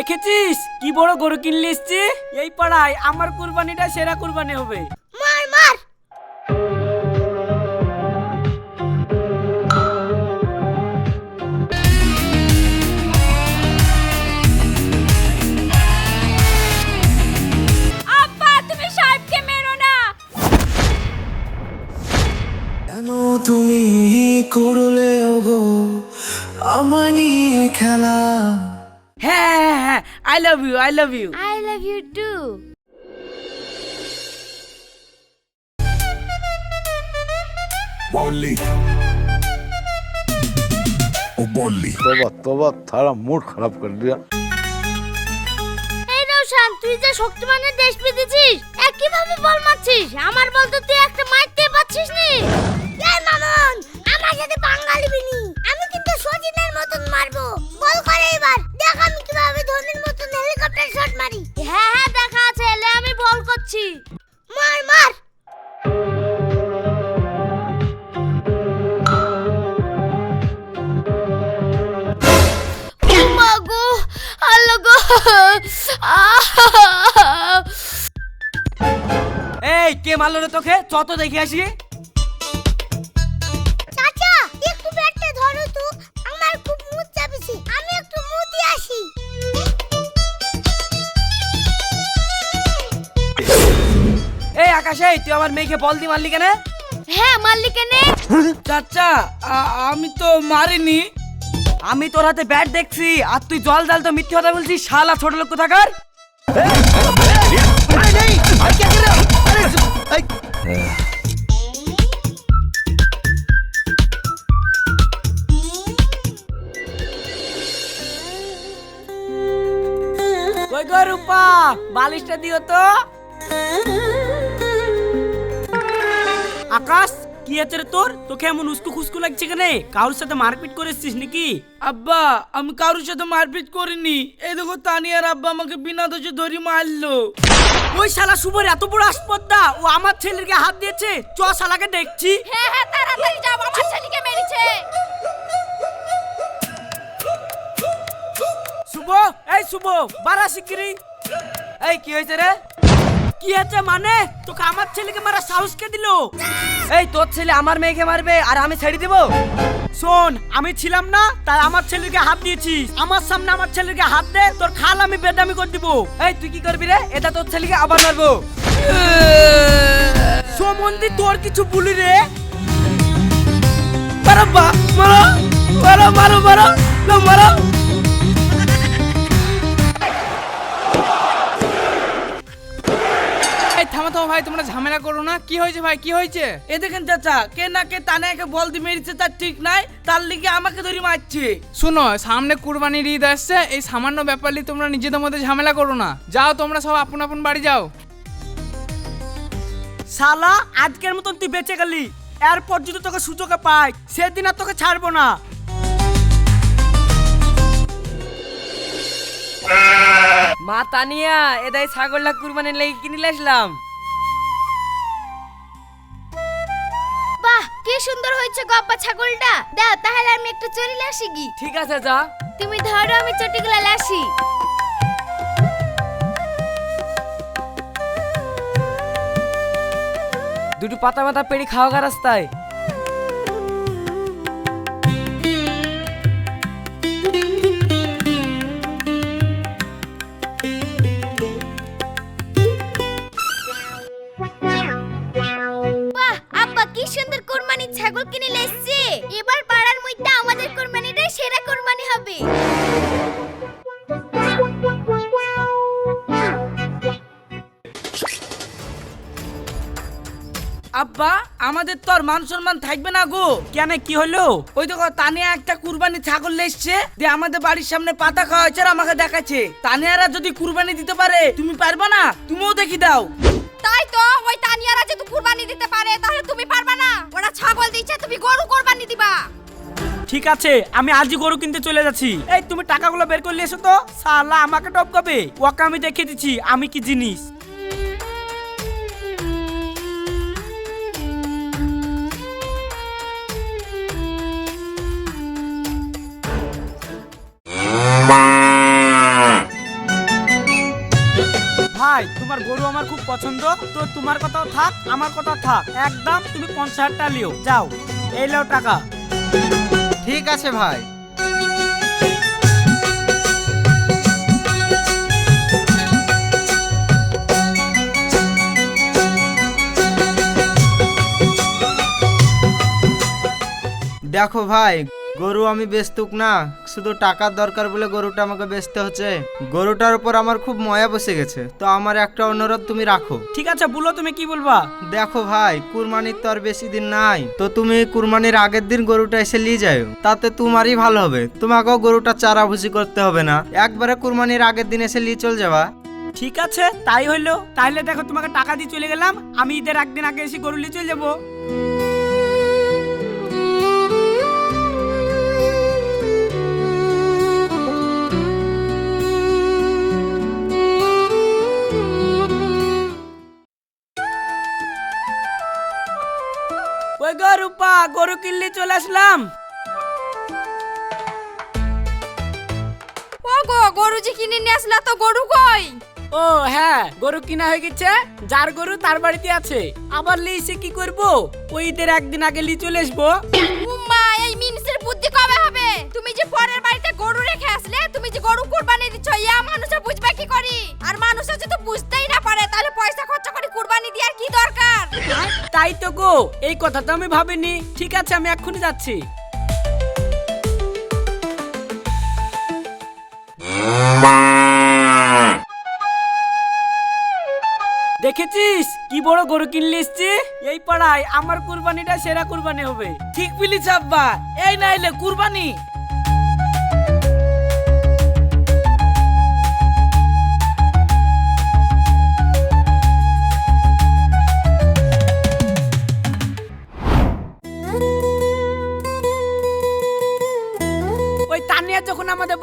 দেখেছিস? কি বড় গরু কিনলে এসছি এই পাড়ায় আমার কুরবানিটা সেরা কুরবানি হবে। মার মার। আব্বা তুমি সাহেবকে মেরো না। কেন তুমি করলে গো আমার নিয়ে খেলা। হ্যাঁ হ্যাঁ হ্যাঁ I love you I love you I love you too বললি। ও বললি। তোবা তোবা তারা মুড খারাপ করে দিয়া। এই রোশান তুই যে শক্তিমানের দেশ পেতেছিস একইভাবে বল মারছিস। আমার বল তো তুই একটা মারতে পারছিস নি। এই মামুন আমার সাথে বাঙালি বিনি। আমি কিন্তু সজিনের মতন মারবো। বল করে এবার। দেখ আমি কীভাবে ধোনির মতন হেলিকপ্টার শট মারি। হ্যাঁ হ্যাঁ দেখা আছে এলে আমি বল করছি। মার মার। মাগো আল্লাহ গো। এই কে মারলো রে তোকে? চত দেখে আসি। আকাশে তুই আমার মেয়েকে বল দি মারলি কেন? হ্যাঁ মাল্লি কেনে? চাচা আমি তো মারিনি। আমি তোর হাতে ব্যাট দেখছি আর তুই জল জাল তো মিথ্যে কথা বলছিস শালা ছোট লোক থাকার রূপা বালিশটা দিও তো। আকাশ কি আছে রে তোর? তোকে এমন উস্কু খুস্কু লাগছে কেন? কারোর সাথে মারপিট করেছিস নাকি? আব্বা আমি কারোর সাথে মারপিট করিনি। এই দেখো তানিয়ার আব্বা আমাকে বিনা দোষে ধরি মারলো। ওই শালা শুভর এত বড় আসপদ্দা ও আমার ছেলেকে হাত দিয়েছে। চ শালাকে দেখছি। হ্যাঁ হ্যাঁ তাড়াতাড়ি যাও আমার ছেলেকে মেরেছে। শুভ এই শুভ বারা শিগগিরি এই কি হয়েছে রে? কি আছে মানে? তোকে আমার ছেলেকে মারা সাহস কে দিল? এই, তোর ছেলে আমার মেয়েকে মারবে আর আমি ছেড়ে দেব? শোন, আমি ছিলাম না, তাই আমার ছেলেকে হাত দিয়েছিস। আমার সামনে আমার ছেলেকে হাত দে, তোর খাল আমি বেদামি করে দিব। এই, তুই কি করবি রে? এটা তোর ছেলেকে আবার মারবো। সোমন্দি, তোর কিছু বলি রে? মারো মারো মারো মারো মারো মারো। ভাই তোমরা ঝামেলা করো না। কি হয়েছে ভাই? কি হয়েছে? এ দেখেন চাচা কে না কে তানাকে বল দিয়ে মেরেছে তার ঠিক নাই তার লিগে আমাকে ধরে মারছে। শুনো সামনে কুরবানির ঈদ আসছে এই সামান্য ব্যাপার নিয়ে তোমরা নিজেদের মধ্যে ঝামেলা করো না। যাও তোমরা সব আপন আপন বাড়ি যাও। শালা আজকের মতন তুই বেঁচে গেলি। এরপর যদি তোকে সুযোগে পাই সেদিন আর তোকে ছাড়বো না। মা তানিয়া এদাই ছাগলটা কুরবানির লেগে কিনে আসলাম। সুন্দর হয়েছে গপ্পা ছাগলটা। দাও তাহলে আমি একটু চলে আসি গি ঠিক আছে যা। তুমি ধরো আমি চটিগুলা আসি। দুটো পাতা মাথা পেড়ি খাওয়া রাস্তায়। ছাগল কিনে এসছে। এবার পাড়ার মধ্যে আমাদের কোরবানিটাই সেরা কোরবানি হবে। আব্বা, আমাদের তো আর মান সম্মান থাকবে না গো। কেন, কি হলো? ওই দেখো, তানিয়া একটা কুরবানি ছাগল এসছে যে আমাদের বাড়ির সামনে পাতা খাওয়া হয়েছে আর আমাকে দেখাচ্ছে। তানিয়ারা যদি কুরবানি দিতে পারে, তুমি পারবে না? তুমিও দেখি দাও। তাই তো, ওই তানিয়ারা যদি কুরবানি দিতে পারে, তাহলে তুমি পারবা না। ওরা ছাগল দিচ্ছে, তুমি গরু কোরবানি দিবা। ঠিক আছে, আমি আজই গরু কিনতে চলে যাচ্ছি। এই, তুমি টাকাগুলো বের করলে এসো তো। সালা আমাকে টপকাবে। ওকে আমি দেখে দিচ্ছি, আমি কি জিনিস? আমার খুব পছন্দ, তো তোমার কথাও থাক, আমার কথা থাক। একদম তুমি পঞ্চাশ লিও। যাও, এই নাও টাকা। ঠিক আছে ভাই। দেখো ভাই, গরু আমি বেচতুক না। শুধু টাকার দরকার বলে গরুটা আমাকে বেচতে হচ্ছে। গরুটার উপর আমার খুব ময়া বসে গেছে। তো আমার একটা অনুরোধ তুমি রাখো। ঠিক আছে বলো তুমি কি বলবা? দেখো ভাই কুরবানির তো আর বেশি দিন নাই। তো তুমি কুরবানির আগের দিন গরুটা এসে নিয়ে যাও। তাতে তোমারই ভালো হবে। তোমাকেও গরুটা চারা ভুসি করতে হবে না। একবারে কুরবানির আগের দিন এসে নিয়ে চল যাবা। ঠিক আছে তাই হইল। তাহলে দেখো তোমাকে টাকা দিয়ে চলে গেলাম। আমি ঈদের একদিন আগে এসে গরু নিয়ে চলে যাব। কিনলে চলে আসলাম। ও গো গরু যে কিনে নিয়ে আসলা তো গরু কই? ও হ্যাঁ গরু কিনা হয়ে গেছে যার গরু তার বাড়িতে আছে। আবার লিসে কি করব? ওইদের একদিন আগে লি চলে আসব। এই কথা তো আমি ভাবিনি। ঠিক আছে, আমি এক্ষুনি যাচ্ছি। দেখেছিস? কি বড় গরু কিনলে এসছি এই পাড়ায় আমার কুরবানিটা সেরা কুরবানি হবে। ঠিক বলিস আব্বা। এই নাইলে কুরবানি।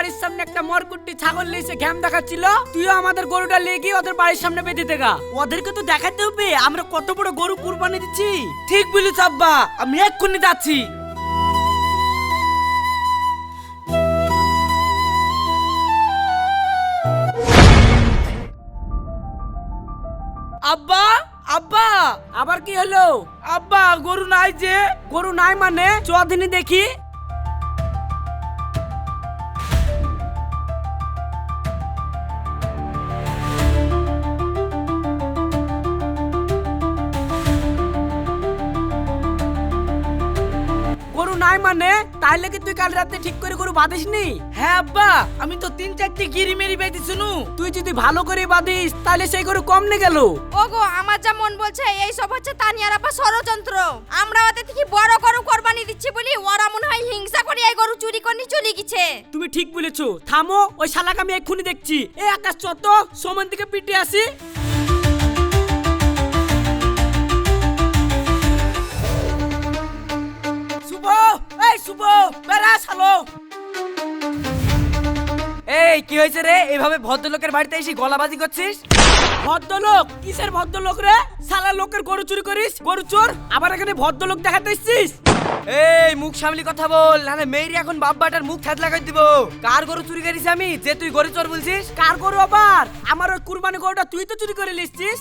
বাড়ির সামনে একটা মরকুট্টি ছাগল লিয়েছে ঘ্যাম দেখাচ্ছিল। তুইও আমাদের গরুটা গিয়ে ওদের বাড়ির সামনে বেঁধে দেখা ওদেরকে তো দেখাতে হবে, আমরা কত বড় গরু কুরবানি দিচ্ছি। ঠিক বলিস আব্বা, আমি এক্ষুনি যাচ্ছি। আব্বা আব্বা, আবার কি হলো? আব্বা, গরু নাই যে, গরু নাই মানে চদিনই দেখি। মানে? তাইলে কি তুই কাল রাতে ঠিক করে গরু বাঁধিস নি হ্যাঁ আব্বা আমি তো তিন চারটি গিরি মেরি বেঁধেছি শুনু তুই যদি ভালো করে বাঁধিস তাহলে সেই গরু কম নে গেল। ও গো আমার যা মন বলছে এই সব হচ্ছে তানিয়ার আপা ষড়যন্ত্র। আমরা ওদের থেকে বড় গরু কোরবানি দিচ্ছি বলি ওরা মনে হয় হিংসা করে এই গরু চুরি করে চলে গেছে। তুমি ঠিক বলেছ। থামো ওই শালাকে আমি এক্ষুনি দেখছি। এই আকাশ চত সমান দিকে পিটে আসি। শুভ এই শুভ বেড়া শালো। এই কি হয়েছে রে? এইভাবে ভদ্রলোকের বাড়িতে এসে গলাবাজি করছিস? ভদ্রলোক? কিসের ভদ্রলোক রে? শালা লোকের গরু চুরি করিস? গরু চোর? আবার এখানে ভদ্রলোক দেখাতে এসছিস? এই মুখ সামলি কথা বল নাহলে মেয়েরই এখন বাব্বাটার মুখ ছাদ লাগাই দিব। কার গরু চুরি করিস আমি? যে তুই গরু চোর বলছিস? কার গরু আবার? আমার ওই কুরবানি গরুটা তুই তো চুরি করে লিসছিস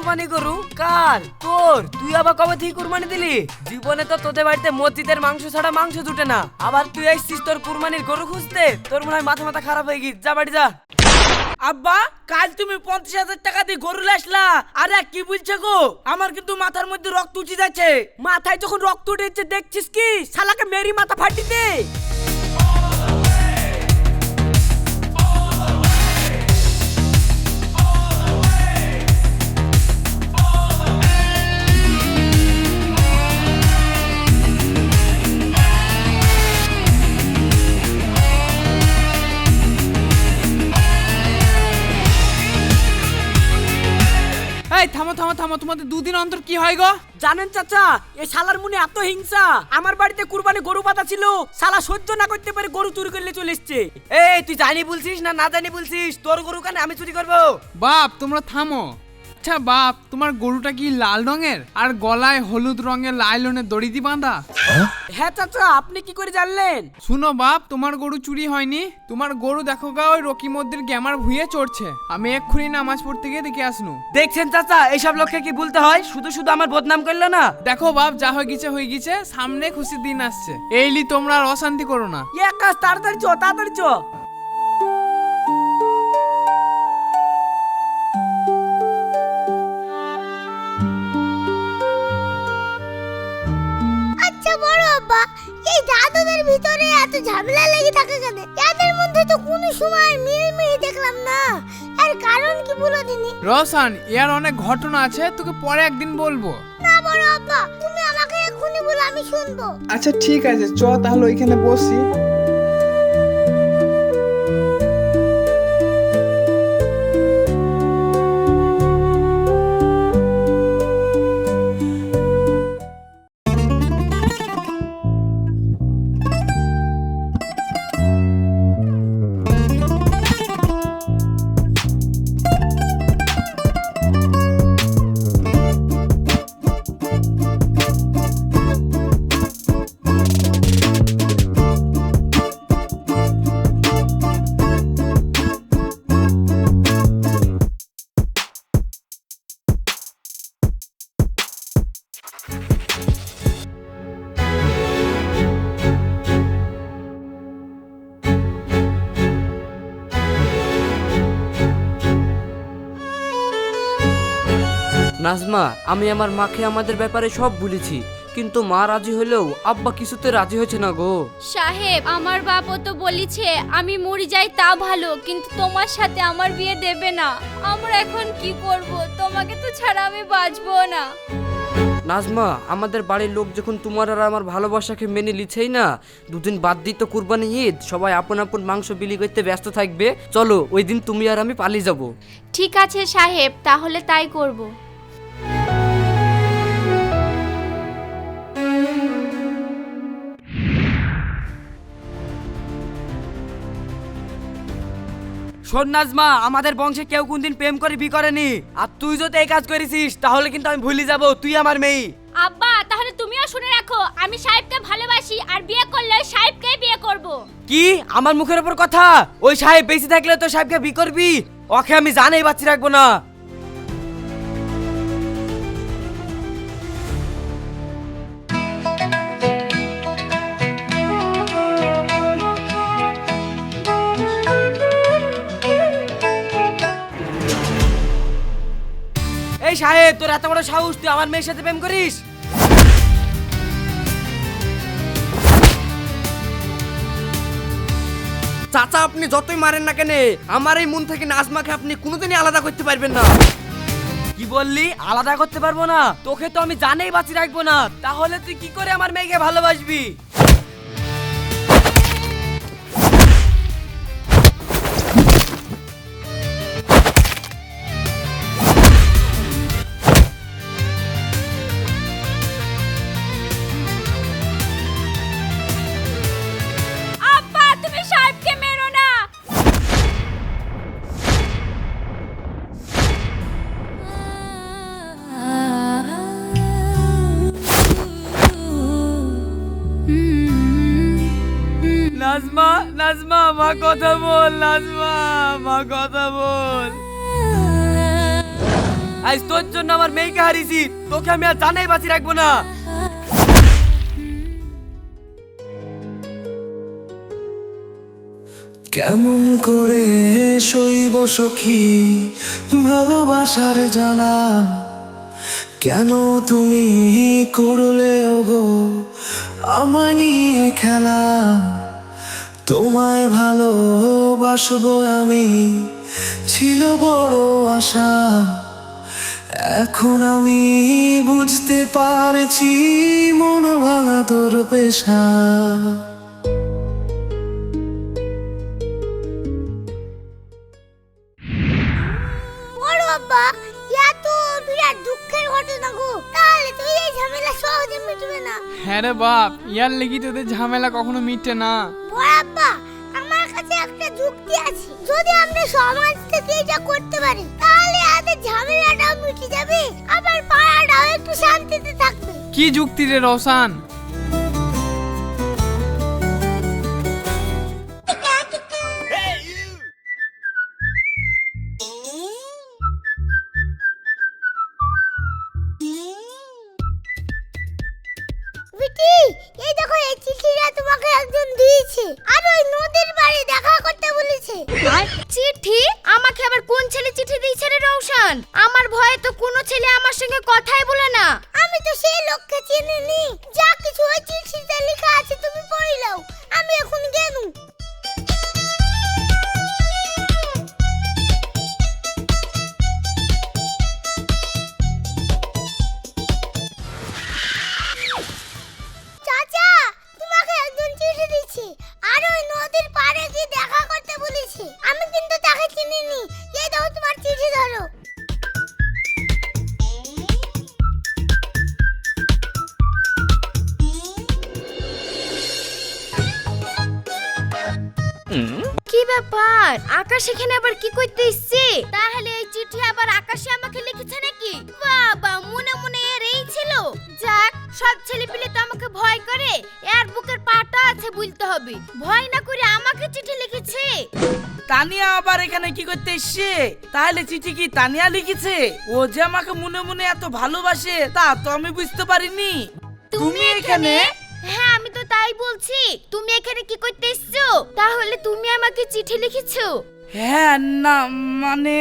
কুরবানি গরু কার তোর, তুই আবার কবে থেকে কুরবানি দিলি? জীবনে তো তোদের বাড়িতে মসজিদের মাংস ছাড়া মাংস জুটে না। আবার তুই এসছিস তোর কুরবানির গরু খুঁজতে? তোর মনে হয় মাথা মাথা খারাপ হয়ে গিয়ে যা বাড়ি যা। আব্বা, কাল তুমি পঞ্চাশ হাজার টাকা দিয়ে গরু লাসলা আরে, কি বলছে গো? আমার কিন্তু মাথার মধ্যে রক্ত উঠে যাচ্ছে। মাথায় যখন রক্ত উঠেছে দেখছিস কি? শালাকে মেরি মাথা ফাটি থামো থামো তোমাদের দুদিন অন্তর কি হয় গো? জানেন চাচা এই শালার মনে এত হিংসা। আমার বাড়িতে কুরবানি গরু পাতা ছিল শালা সহ্য না করতে পারে গরু চুরি করলে চলে এসছে। এই তুই জানি বলছিস না না জানি বলছিস? তোর গরু কেন আমি চুরি করব? বাপ তোমরা থামো। আচ্ছা বাপ তোমার গরুটা কি লাল রঙের? আর গলায় হলুদ রঙের লাইলনের দড়ি দি বাঁধা? হ্যাঁ? চাচা আপনি কি করে জানলেন? শুনো বাপ তোমার গরু চুরি হয়নি। তোমার গরু দেখো গা ওই রকি মদ্দির গ্যামার ভুইয়ে চড়ছে। আমি এক্ষুনি নামাজ পড়তে গিয়ে দেখে আসনু। দেখছেন চাচা এইসব লোককে কি বলতে হয়? শুধু শুধু আমার বদনাম করল না? দেখো বাপ যা হয়ে গেছে হয়ে গেছে সামনে খুশির দিন আসছে। এইলি তোমরা আর অশান্তি করো না। এক কাজ তাড়াতাড়ি চ তাড়াতাড়ি চ। এত ঝামেলা লেগে থাকে কেন? এদের মধ্যে তো কোনো সময় মিলমিল দেখলাম না। আর কারণ কি বলো দিনি? রসান এর অনেক ঘটনা আছে তোকে পরে একদিন বলব। না বড় আব্বা তুমি আমাকে এক্ষুনি বলো আমি শুনব। আচ্ছা ঠিক আছে চ তাহলে ওইখানে বসি। নাজমা আমি আমার মাকে আমাদের ব্যাপারে সব বলেছি কিন্তু মা রাজি হলেও আব্বা কিছুতে রাজি হয়েছে না গো। সাহেব আমার বাপও তো বলিছে আমি মরি যাই তা ভালো কিন্তু তোমার সাথে আমার বিয়ে দেবে না। আমরা এখন কি করব? তোমাকে তো ছাড়া আমি বাঁচবো না। নাজমা আমাদের বাড়ির লোক যখন তোমার আর আমার ভালোবাসাকে মেনে লিছেই না দুদিন বাদ দিই তো কুরবানি ঈদ সবাই আপন আপন মাংস বিলি করতে ব্যস্ত থাকবে। চলো ওই দিন তুমি আর আমি পালিয়ে যাব। ঠিক আছে সাহেব তাহলে তাই করব। শোন নাজমা আমাদের বংশে কেউ কোনদিন প্রেম করে বি করেনি। আর তুই যদি এই কাজ করেছিস তাহলে কিন্তু আমি ভুলে যাব তুই আমার মেয়ে। আব্বা তাহলে তুমিও শুনে রাখো আমি সাহেবকে ভালোবাসি আর বিয়ে করলে সাহেবকেই বিয়ে করব। কি? আমার মুখের উপর কথা? ওই সাহেব বেশি থাকলে তো সাহেবকে বি করবি? ওকে আমি জানাই বাচ্চি রাখব না। তোর এত বড় সাহস, তুই আমার মেয়ের সাথে প্রেম করিস? চাচা, আপনি যতই মারেন না কেন, আমার এই মন থেকে নাজমাকে আপনি কোনোদিনই আলাদা করতে পারবেন না। কি বললি? আলাদা করতে পারব না? তোকে তো আমি জানেই বাঁচি রাখব না। তাহলে তুই কি করে আমার মেয়েকে ভালোবাসবি? নাজমা নাজমা, মা কথা বল, নাজমা, মা কথা বল। আজ তোর জন্য আমার মেয়েকে হারিয়েছি, তোকে আমি আর জানাই বাঁচি রাখব না। কেমন করে শৈব সখী, ভালোবাসার জানা। কেন তুমি করলে ওগো, আমায় নিয়ে খেলা? তোমায় ভালোবাসবো আমি ছিল বড় আশা। এখন আমি বুঝতে পারছি মন ভাঙা তোর পেশা। বড় ইয়া তো বিরাট দুঃখের ঘটনা গো। তাহলে তো এই ঝামেলা সহজে মিটবে না। হ্যাঁ রে বাপ ইয়ার লেগে তোদের ঝামেলা কখনো মিটে না। বড় আব্বা, আমার কাছে একটা যুক্তি আছে। যদি আমরা সমাজ থেকে এটা করতে পারি তাহলে আমাদের ঝামেলাটাও মিটে যাবে, আবার পাড়াটাও একটু শান্তিতে থাকবে। কি যুক্তি রে রওশান? কথাই বলে না। আমি তো সেই লোককে চিনি নি যা কিছু ওই চিঠিতে লেখা আছে, তুমি পড়ে নাও। আমি এখন বলেছে। আমি কিন্তু তাকে চিনিনি। এই দাও তোমার চিঠি ধরো। কি ব্যাপার? আকাশ এখানে আবার কি করতে এসছে? তাহলে এই চিঠি আবার আকাশে আমাকে লিখেছে নাকি? বাবা মনে মনে এর এই ছিল। যাক সব ছেলে পিলে তো আমাকে ভয় করে। এর বুকের পাটা আছে বলতে হবে। ভয় না করে আমাকে চিঠি লিখেছে। তানিয়া আবার এখানে কি করতে এসছে? তাহলে চিঠি কি তানিয়া লিখেছে? ও যে আমাকে মনে মনে এত ভালোবাসে তা তো আমি বুঝতে পারিনি। তুমি এখানে? হ্যাঁ আমি তো তাই বলছি। তুমি এখানে কি করতে এসছো? তাহলে তুমি আমাকে চিঠি লিখেছো? হ্যাঁ না মানে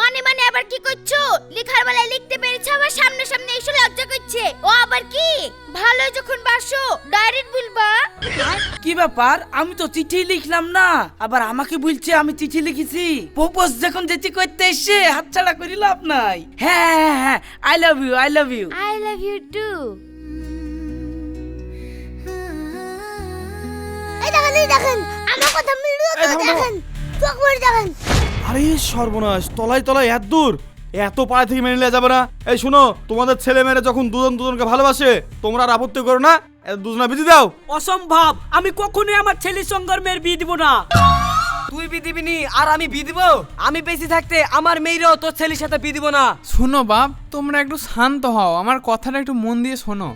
মানে মানে আবার কি করছ? লেখার বেলায় লিখতে পেরেছ আবার সামনে সামনে এসে লজ্জা করছে। ও আবার কি? ভালো যখন বাসো ডাইরেক্ট বলবা। কি ব্যাপার? আমি তো চিঠি লিখলাম না। আবার আমাকে বলছে আমি চিঠি লিখেছি। প্রপোজ যখন যেটি করতে এসে হাতছাড়া করি লাভ নাই হ্যাঁ হ্যাঁ হ্যাঁ I love you I love you I love you too এই দেখেন এই দেখেন আমার কথা তো? দেখেন চোখ ভরে দেখেন। আরে সর্বনাশ তলায় তলায় এত দূর। এত পাড়া থেকে মেনে নেওয়া যাবে না। এই শোনো তোমাদের ছেলে মেয়েরা যখন দুজন দুজনকে ভালোবাসে তোমরা আর আপত্তি করো না দুজনা বিধি দাও। অসম্ভব আমি কখনোই আমার ছেলের সঙ্গে মেয়ের বিয়ে দিব না। তুই বিয়ে দিবি নি আর আমি বিয়ে দিব? আমি বেশি থাকতে আমার মেয়েরও তোর ছেলের সাথে বিয়ে দিব না। শোনো বাপ তোমরা একটু শান্ত হও আমার কথাটা একটু মন দিয়ে শোনো।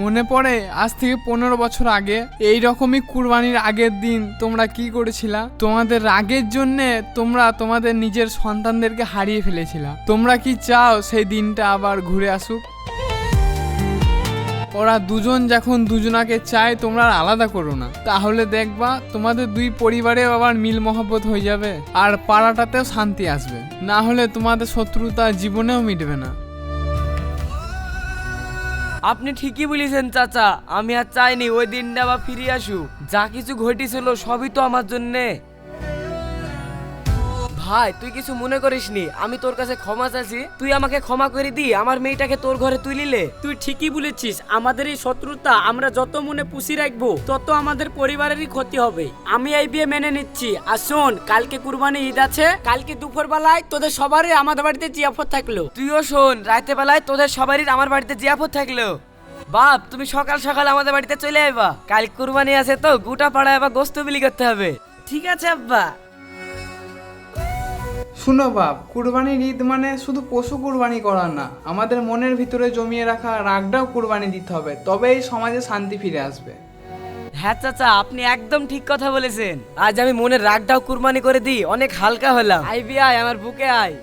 মনে পড়ে? আজ থেকে পনেরো বছর আগে। এই রকমই কুরবানির আগের দিন। তোমরা কি করেছিলা? তোমাদের রাগের জন্যে তোমরা তোমাদের নিজের সন্তানদেরকে হারিয়ে ফেলেছিলা। তোমরা কি চাও সেই দিনটা আবার ঘুরে আসুক? ওরা দুজন যখন দুজনাকে চায়, তোমরা আলাদা করো না। তাহলে দেখবা, তোমাদের দুই পরিবারেও আবার মিল মহব্বত হয়ে যাবে। আর পাড়াটাতেও শান্তি আসবে। না হলে তোমাদের শত্রুতা জীবনেও মিটবে না। আপনি ঠিকই বলেছেন, চাচা। আমি আর চাইনি ওই দিনটা আবার ফিরে আসু যা কিছু ঘটেছিল সবই তো আমার জন্যে। ভাই তুই কিছু মনে করিস নি আমি তোর কাছে ক্ষমা চাইছি। তুই আমাকে ক্ষমা করে দি আমার মেয়েটাকে তোর ঘরে তুলিলে তুই ঠিকই বলেছিস আমাদের এই শত্রুতা আমরা যত মনে পুষি রাখব তত আমাদের পরিবারেরই ক্ষতি হবে। আমি এই বিয়ে মেনে নিচ্ছি। আর শোন কালকে কুরবানি ঈদ আছে কালকে দুপুর বেলায় তোদের সবারই আমাদের বাড়িতে জিয়াফত থাকল। তুইও শোন রাতে বেলায় তোদের সবারই আমার বাড়িতে জিয়াফত থাকল। বাপ তুমি সকাল সকাল আমাদের বাড়িতে চলে আইবা। কাল কুরবানি আছে তো গোটা পাড়ায় আবার গোস্ত বিলি করতে হবে। ঠিক আছে আব্বা। শুনো বাপ কুরবানির ঈদ মানে শুধু পশু কুরবানি করা না আমাদের মনের ভিতরে জমিয়ে রাখা রাগটাও কুরবানি দিতে হবে তবেই সমাজে শান্তি ফিরে আসবে। হ্যাঁ চাচা আপনি একদম ঠিক কথা বলেছেন। আজ আমি মনের রাগটাও কুরবানি করে দিই অনেক হালকা হলাম। আই বি আই আমার বুকে আয়।